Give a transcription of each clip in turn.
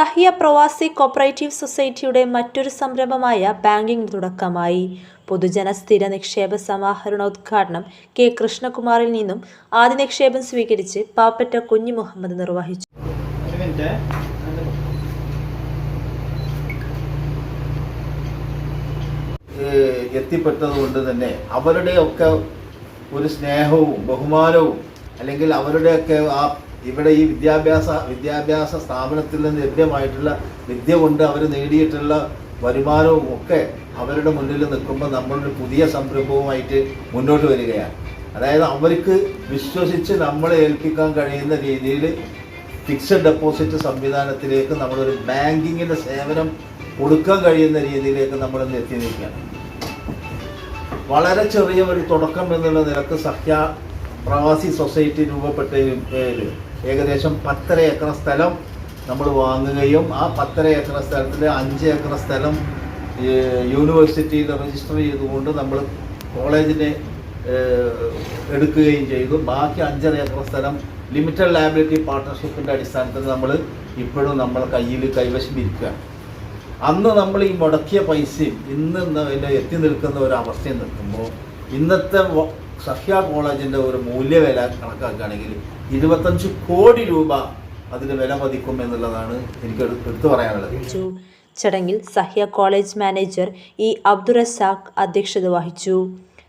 സഹ്യ പ്രവാസി കോപ്പറേറ്റീവ് സൊസൈറ്റിയുടെ മറ്റൊരു സംരംഭമായ ബാങ്കിംഗ് തുടക്കമായി. പൊതുജന സ്ഥിര നിക്ഷേപ സമാഹരണോദ്ഘാടനം കെ കൃഷ്ണകുമാറിൽ നിന്നും ആദ്യ നിക്ഷേപം സ്വീകരിച്ച് പാപ്പറ്റ കുഞ്ഞു മുഹമ്മദ് നിർവഹിച്ചു. എത്തിപ്പെട്ടത് കൊണ്ട് തന്നെ അവരുടെയൊക്കെ ഒരു സ്നേഹവും ബഹുമാനവും അല്ലെങ്കിൽ അവരുടെയൊക്കെ ആ ഇവിടെ ഈ വിദ്യാഭ്യാസ വിദ്യാഭ്യാസ സ്ഥാപനത്തിൽ നിന്ന് ലഭ്യമായിട്ടുള്ള വിദ്യ കൊണ്ട് അവർ നേടിയിട്ടുള്ള വരുമാനവും ഒക്കെ അവരുടെ മുന്നിൽ നിൽക്കുമ്പോൾ നമ്മളൊരു പുതിയ സംരംഭവുമായിട്ട് മുന്നോട്ട് വരികയാണ്. അതായത് അവർക്ക് വിശ്വസിച്ച് നമ്മളെ ഏൽപ്പിക്കാൻ കഴിയുന്ന രീതിയിൽ ഫിക്സഡ് ഡെപ്പോസിറ്റ് സംവിധാനത്തിലേക്ക് നമ്മളൊരു ബാങ്കിങ്ങിന്റെ സേവനം കൊടുക്കാൻ കഴിയുന്ന രീതിയിലേക്ക് നമ്മൾ ഇന്ന് എത്തി നിൽക്കുകയാണ്. വളരെ ചെറിയ ഒരു തുടക്കം എന്നുള്ള നിലയ്ക്ക് സഖ്യ പ്രവാസി സൊസൈറ്റി രൂപപ്പെട്ട ഏകദേശം പത്തര ഏക്കർ സ്ഥലം നമ്മൾ വാങ്ങുകയും ആ പത്തര ഏക്കർ സ്ഥലത്തിൽ അഞ്ച് ഏക്കർ സ്ഥലം യൂണിവേഴ്സിറ്റിയിൽ രജിസ്റ്റർ ചെയ്തുകൊണ്ട് നമ്മൾ കോളേജിനെ എടുക്കുകയും ചെയ്തു. ബാക്കി അഞ്ചര ഏക്കർ സ്ഥലം ലിമിറ്റഡ് ലയബിലിറ്റി പാർട്ട്ണർഷിപ്പിന്റെ അടിസ്ഥാനത്തിൽ നമ്മൾ ഇപ്പോഴും നമ്മൾ കയ്യിൽ കൈവശം ഇരിക്കുക അന്ന് നമ്മൾ ഈ മുടക്കിയ പൈസയും ഇന്ന് എത്തി നിൽക്കുന്ന ഒരു അവസ്ഥയിൽ നിൽക്കുമ്പോൾ ഇന്നത്തെ സഹ്യ കോളേജിന്റെ ഒരു മൂല്യവില കണക്കാക്കുകയാണെങ്കിൽ ഇരുപത്തഞ്ച് കോടി രൂപ അതിന് വില മതിക്കും എന്നുള്ളതാണ് എനിക്ക് എടു- എടുത്തു പറയാനുള്ളത്. ചടങ്ങിൽ Sahya college manager E Abdurazak അധ്യക്ഷത വഹിച്ചു.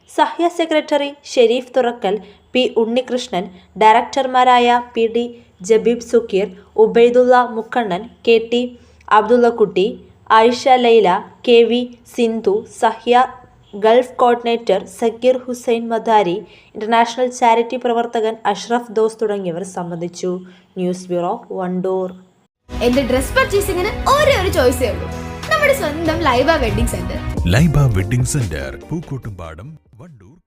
Sahya secretary Sharif Thurakkal P Unnikrishnan ഡയറക്ടർമാരായ P D Jabeeb Sukeer Ubaidulla Mukkannan K T Abdullakutty Ayisha Laila K V Sindhu Sahya Gulf coordinator Sakeer Hussain Madari international charity പ്രവർത്തകൻ അഷ്റഫ് ദോസ് തുടങ്ങിയവർ സംബന്ധിച്ചു. News bureau Wandoor. എന്റെ dress പർച്ചേസിംഗിന് ഒരേ ഒരു ചോയ്സേ ഉള്ളൂ. നമ്മുടെ സ്വന്തം Laiba wedding centre. Laiba wedding centre Pookkottumpadam Wandoor.